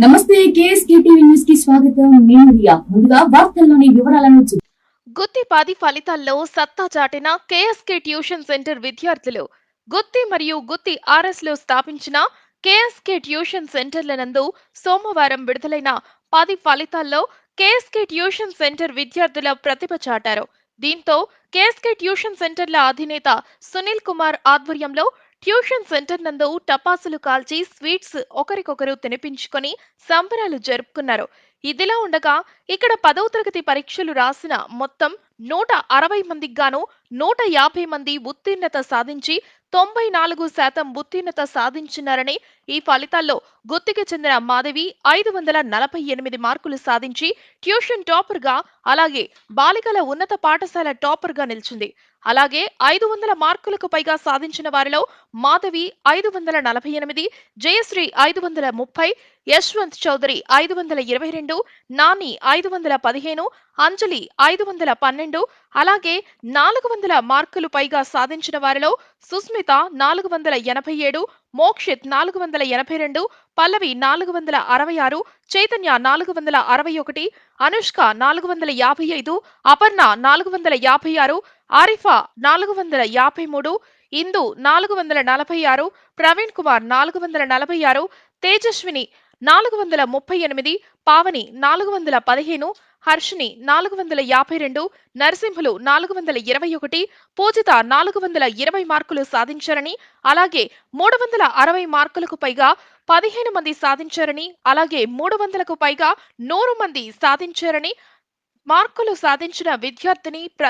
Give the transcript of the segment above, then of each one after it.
నమస్తే కేఎస్కేటీవీ న్యూస్కి స్వాగతం. నేను రియా. ముందుగా వార్తల్లోని వివరాలను చూ- గుత్తి ఫలితాల్లో సత్తా చాటిన కేఎస్కే ట్యూషన్ సెంటర్ విద్యార్థులు. గుత్తి మరియు గుత్తి ఆర్ఎస్లో స్థాపించిన కేఎస్కే ట్యూషన్ సెంటర్ల నందు సోమవారం విడుదలైన పది ఫలితాల్లో కేఎస్కే ట్యూషన్ సెంటర్ విద్యార్థుల ప్రతిభ చాటారు. దీంతో కేఎస్కే ట్యూషన్ సెంటర్ల అధినేత సునీల్ కుమార్ ఆధ్వర్యంలో ట్యూషన్ సెంటర్ నందు టపాసులు కాల్చి స్వీట్స్ ఒకరికొకరు తినిపించుకొని సంబరాలు జరుపుకున్నారు. ఇదిలా ఉండగా ఇక్కడ పదవ తరగతి పరీక్షలు రాసిన మొత్తం నూట అరవై మందికి గాను నూట యాభై మంది ఉత్తీర్ణత సాధించి తొంభై నాలుగు శాతం ఉత్తీర్ణత సాధించినారని ఈ ఫలితాల్లో గుత్తికి చెందిన మాధవి ఐదు వందల నలభై ఎనిమిది మార్కులు సాధించి ట్యూషన్ టాపర్గా అలాగే బాలికల ఉన్నత పాఠశాల టాపర్గా నిలిచింది. అలాగే ఐదు వందల మార్కులకు పైగా సాధించిన వారిలో మాధవి ఐదు వందల నలభై ఎనిమిది జయశ్రీ ఐదు వందల ముప్పై యశ్వంత్ చౌదరి ఐదు వందల ఇరవై రెండు నాని ఐదు వందల పదిహేను అంజలి ఐదు వందల పన్నెండు అలాగే నాలుగు వందల మార్కులు పైగా సాధించిన వారిలో సుస్మిత నాలుగు వందల ఎనభై ఏడు మోక్షిత్ నాలుగు వందల ఎనభై రెండు పల్లవి నాలుగు వందల అరవై ఆరు చైతన్య నాలుగు వందల అరవై ఒకటి అనుష్క నాలుగు వందల యాభై ఐదు అపర్ణ నాలుగు వందల యాభై ఆరు ఆరిఫా నాలుగు వందల యాభై మూడు ఇందు నాలుగు వందల నలభై ఆరు ప్రవీణ్ కుమార్ నాలుగు వందల నలభై ఆరు తేజస్విని నాలుగు వందల ముప్పై ఎనిమిది పావని నాలుగు వందల పదిహేను హర్షిని నాలుగు వందల యాభై రెండు నరసింహులు నాలుగు వందల ఇరవై ఒకటి పూజిత నాలుగు వందల ఇరవై మార్కులు సాధించారని అలాగే మూడు వందల అరవై మార్కులకు పైగా పదిహేను మంది సాధించారని అలాగే మూడు వందలకు పైగా నూరు మంది సాధించారని మార్కులు సాధించిన విద్యార్థిని ప్ర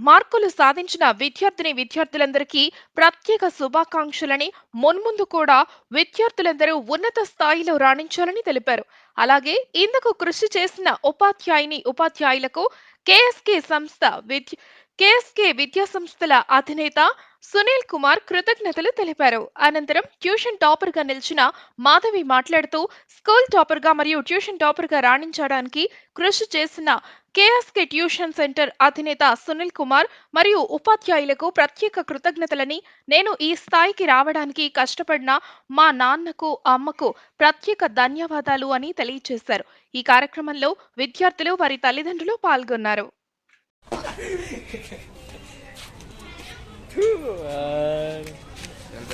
మార్కులు సాధించిన విద్యార్థిని విద్యార్థులందరికీ ప్రత్యేక శుభాకాంక్షలని మున్ముందు కూడా విద్యార్థులందరూ ఉన్నత స్థాయిలో రాణించాలని తెలిపారు. అలాగే ఇందుకు కృషి చేసిన ఉపాధ్యాయుని ఉపాధ్యాయులకు కేఎస్కే సంస్థ విద్య కేఎస్కే విద్యా సంస్థల అధినేత సునీల్ కుమార్ కృతజ్ఞతలు తెలిపారు. అనంతరం ట్యూషన్ టాపర్గా నిలిచిన మాధవి మాట్లాడుతూ స్కూల్ టాపర్గా మరియు ట్యూషన్ టాపర్గా రాణించడానికి కృషి చేసిన కేఎస్కే ట్యూషన్ సెంటర్ అధినేత సునీల్ కుమార్ మరియు ఉపాధ్యాయులకు ప్రత్యేక కృతజ్ఞతలని నేను ఈ స్థాయికి రావడానికి కష్టపడిన మా నాన్నకు అమ్మకు ప్రత్యేక ధన్యవాదాలు అని తెలియజేశారు ఈ కార్యక్రమంలో విద్యార్థులు వారి తల్లిదండ్రులు పాల్గొన్నారు.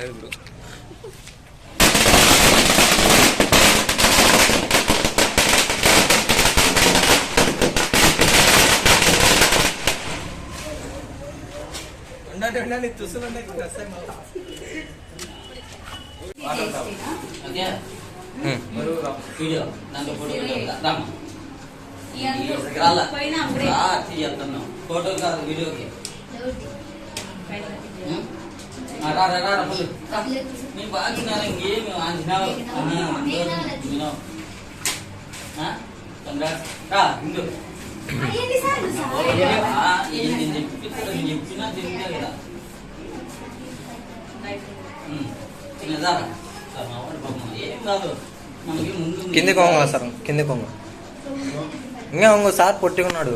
ఉండండి ఉండండి తుసులు ఉన్నాయి ఇక్కడ వస్తాయి ఓకే వీడియో దాంట్లో ఫోటో వీడియో రామ్మా రాలా రా తీయత్తన్నాం ఫోటో కాదు వీడియోకి ఉం? ఆ, రా రా రా రా, పుల్లు. రా. నీ బాగా నేను ఇంకేమి అంచనావు వినవు రా ఇందు ఆ, ఏం నేను చెప్పిస్తాను నేను చెప్పినా తింటే కింది కొంగ సార్ కింది కొంగ. ఇంకా ఇంకో సార్ పొట్టి ఉన్నాడు.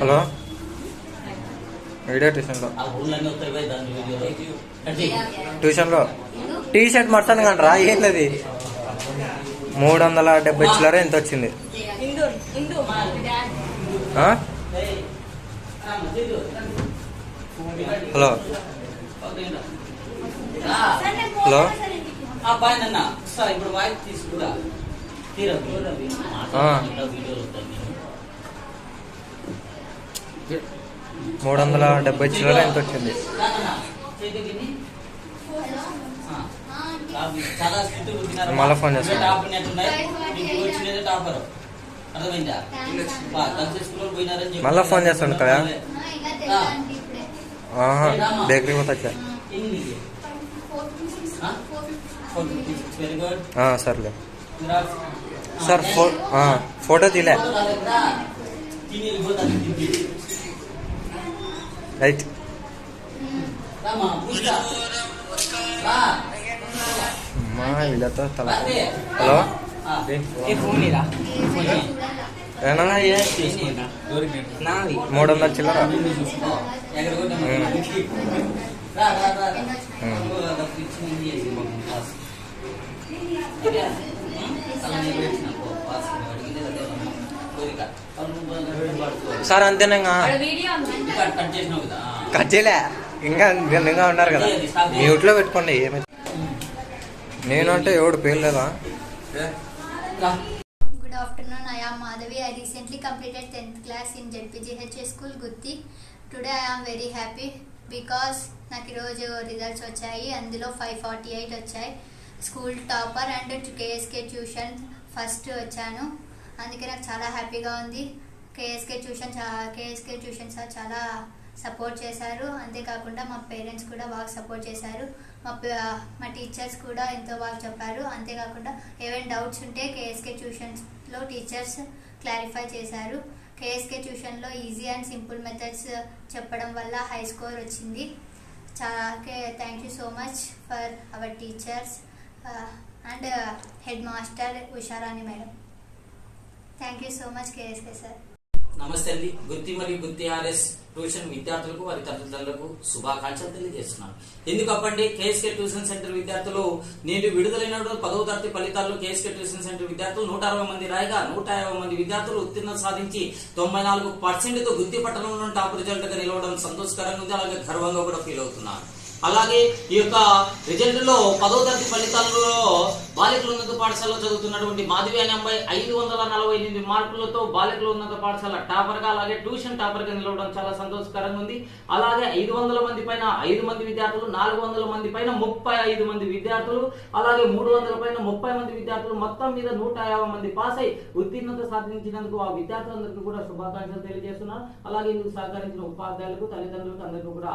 హలో? వీడియో ట్యూషన్లో. ట్యూషన్లో. టీ షర్ట్ మర్చాను కంటరా ఏంటది? మూడు వందల డెబ్బై చిల్లర ఎంత వచ్చింది. హలో. హలో. ఆ బాయ్ నన్న. సార్ ఇప్పుడు మూడు వందల డెబ్బై చిల్లర ఎంత వచ్చింది మళ్ళా ఫోన్ చేస్తాను. మళ్ళా ఫోన్ చేస్తాను కదా? ఆహా బేకరీ పోతా వచ్చా. సర్లే సార్ ఫో ఫోటో తీలే రైట్. అమ్మా వీళ్ళతో తల. హలో మూడు వందల చిల్లర ఎక్కడ సార్ అంతేనా కట్ చేయలే. ఇంకా ఇంకా ఉన్నారు కదా. మ్యూట్లో పెట్టుకోండి ఏమి నేను అంటే ఎవడు పేర్లేదా రా. Good afternoon. I am Madhavi. I recently completed 10th class in ZPGH school, Gutti. Today I am very happy because నాకు ఈరోజు రిజల్ట్స్ వచ్చాయి. అందులో ఫైవ్ ఫార్టీ ఎయిట్ వచ్చాయి. School topper and KSK tuition first వచ్చాను. అందుకే నాకు చాలా హ్యాపీగా ఉంది. KSK tuition KSK tuition sir చాలా సపోర్ట్ చేశారు. అంతేకాకుండా మా పేరెంట్స్ కూడా బాగా సపోర్ట్ చేశారు. మా మా టీచర్స్ కూడా ఎంతో బాగా చెప్పారు. అంతేకాకుండా ఏవైనా డౌట్స్ ఉంటే కేఎస్కే ట్యూషన్స్లో టీచర్స్ క్లారిఫై చేశారు. కేఎస్కే ట్యూషన్లో ఈజీ అండ్ సింపుల్ మెథడ్స్ చెప్పడం వల్ల హై స్కోర్ వచ్చింది. చాలా thank you so much for our teachers. And headmaster Usharani madam. Thank you so much KSK sir. నమస్తే అండి. గుత్తి మరియు గుత్తి ఆర్ఎస్ ట్యూషన్ విద్యార్థులకు వారి తల్లిదండ్రులకు శుభాకాంక్షలు తెలియజేస్తున్నాను. ఎందుకప్పండి కేఎస్కే ట్యూషన్ సెంటర్ విద్యార్థులు నేడు విడుదలైన పదవ తరగతి ఫలితాల్లో కేఎస్కే ట్యూషన్ సెంటర్ విద్యార్థులు నూట అరవై మంది రాయగా నూట యాభై మంది విద్యార్థులు ఉత్తీర్ణత సాధించి తొంభై నాలుగు పర్సెంట్తో గుత్తి పట్టణంలో టాప్ రిజల్ట్గా నిలవడం సంతోషకరంగా ఉంది. అలాగే గర్వంగా కూడా ఫీల్ అవుతున్నాను. అలాగే ఈ యొక్క రిజల్ట్లో పదో తరగతి ఫలితాలలో బాలికల ఉన్నత పాఠశాలలో చదువుతున్నటువంటి మాధవి అనే అమ్మాయి ఐదు వందల నలభై ఎనిమిది మార్కులతో బాలికల ఉన్నత పాఠశాల టాపర్గా అలాగే ట్యూషన్ టాపర్గా నిలవడం చాలా సంతోషకరంగా ఉంది. అలాగే ఐదు వందల మంది పైన ఐదు మంది విద్యార్థులు నాలుగు వందల మంది పైన ముప్పై ఐదు మంది విద్యార్థులు అలాగే మూడు వందల పైన ముప్పై మంది విద్యార్థులు మొత్తం మీద నూట యాభై మంది పాస్ అయి ఉత్తీర్ణత సాధించినందుకు ఆ విద్యార్థులందరికీ కూడా శుభాకాంక్షలు తెలియజేస్తున్నారు అలాగే ఇందుకు సహకరించిన ఉపాధ్యాయులకు తల్లిదండ్రులకు అందరికీ కూడా